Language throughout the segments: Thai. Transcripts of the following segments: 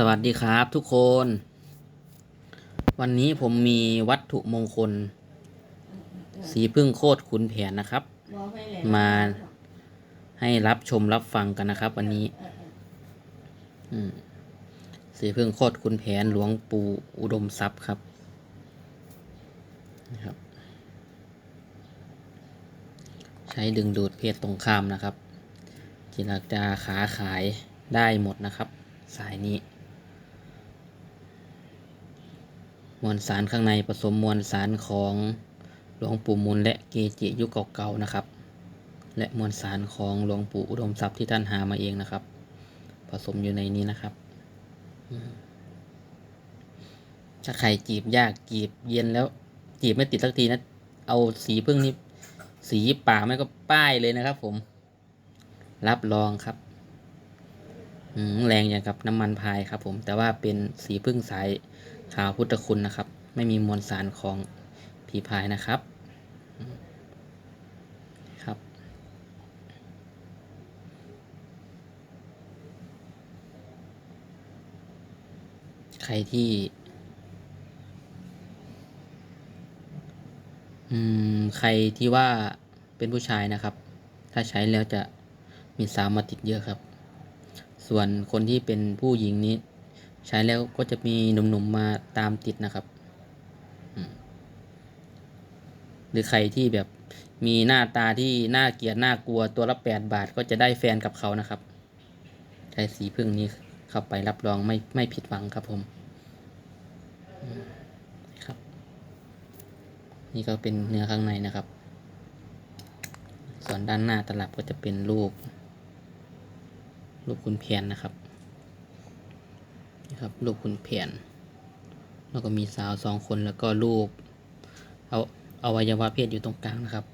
สวัสดีครับทุกคน วันนี้ผมมีวัตถุมงคล สีพึ่งโคตรขุนแผนนะครับ มาให้รับชมรับฟังกันนะครับ วันนี้สีพึ่งโคตรขุนแผนหลวงปู่อุดมทรัพย์ครับนะครับ ใช้ดึงดูดเพศตรงข้ามนะครับจิรักจาขาขายได้หมดนะครับสายนี้ มวลสารข้างในผสมมวลสารของหลวงปู่มูลและเกจิยุคเก่าๆนะครับ และมวลสารของหลวงปู่อุดมทรัพย์ที่ท่านหามาเองนะครับ ผสมอยู่ในนี้นะครับ ถ้าใครจีบยากจีบเย็นแล้ว จีบไม่ติดสักทีนะเอาสีพึ่งนี่สีป่าไม่ก็ป้ายเลยนะครับ ผม รับรองครับแรงอย่างกับน้ำมันพายครับ ผมแต่ว่าเป็นสีพึ่งสาย ขาวพุทธคุณนะครับ ไม่มีมวลสารของผีพายนะครับครับ ใครที่อืมใครที่ว่าเป็นผู้ชายนะครับ ถ้าใช้แล้วจะมีสาวมาติดเยอะครับ ส่วนคนที่เป็นผู้หญิงนี้ ใช้แล้วก็จะมีหนุ่มๆมาตามติดนะครับ หรือใครที่แบบมีหน้าตาที่น่าเกลียดน่ากลัวตัวละแปดบาทก็จะได้แฟนกับเขานะครับ ใช้สีพึ่งนี้เข้าไปรับรองไม่ไม่ผิดหวังครับผมอืมครับ นี่ก็เป็นเนื้อข้างในนะครับ ส่วนด้านหน้าตลับก็จะเป็นรูปรูปคุณเพียนนะครับ นะครับรูปคุณเพียนแล้วก็มีสาวสองคนแล้วก็รูปเอาเอาวัยวะเพศอยู่ตรงกลางนะครับ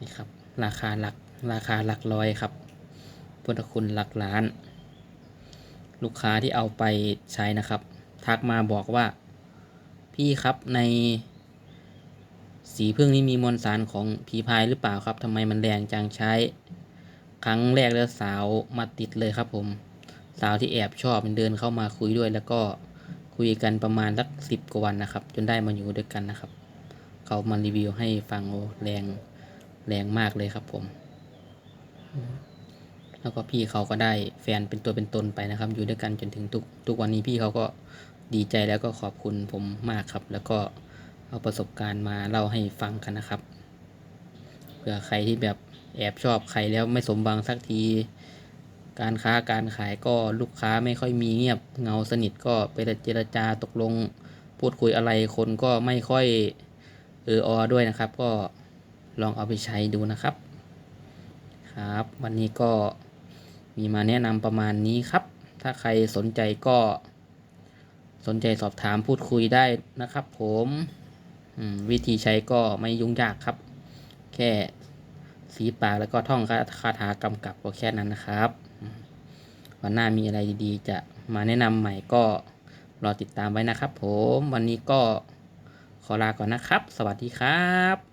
นี่ครับ ราคาหลักราคาหลักร้อยครับพุทธคุณหลักล้าน ลูกค้าที่เอาไปใช้นะครับ ทักมาบอกว่า พี่ครับใน สีพึ่งนี้มีมวลสารของผีพายหรือเปล่าครับทำไมมันแรงจังใช้ ครั้งแรกแล้วสาวมาติดเลยครับผม สาวที่แอบชอบมันเดินเข้ามาคุยด้วย แล้วก็คุยกันประมาณสักสิบกว่าวันนะครับ จนได้มาอยู่ด้วยกันนะครับ เขามารีวิวให้ฟังโอ้แรงแรงมากเลยครับผมอืมแล้วก็พี่เขาก็ได้แฟนเป็นตัวเป็นตนไปนะครับ อยู่ด้วยกันจนถึงทุกทุกวันนี้พี่เขาก็ดีใจแล้วก็ขอบคุณผมมากครับ แล้วก็เอาประสบการณ์มาเล่าให้ฟังกันนะครับเผื่อใครที่แบบแอบชอบใครแล้วไม่สมบังสักที การค้าการขายก็ลูกค้าไม่ค่อยมีเงียบเงาสนิทก็ไปเจรจาตกลง พูดคุยอะไรคนก็ไม่ค่อยเอออด้วยนะครับ ก็ลองเอาไปใช้ดูนะครับ ครับ วันนี้ก็มีมาแนะนำประมาณนี้ครับ ถ้าใครสนใจก็ สนใจสอบถามพูดคุยได้นะครับ ผมมวิธีใช้ก็ไม่ยุ่งยากครับ แค่สีปากแล้วก็ท่องคาถากำกับก็แค่นั้นนะครับ วันหน้ามีอะไรดีๆ จะมาแนะนำใหม่ก็รอติดตามไว้นะครับผม วันนี้ก็ขอลาก่อนนะครับ สวัสดีครับ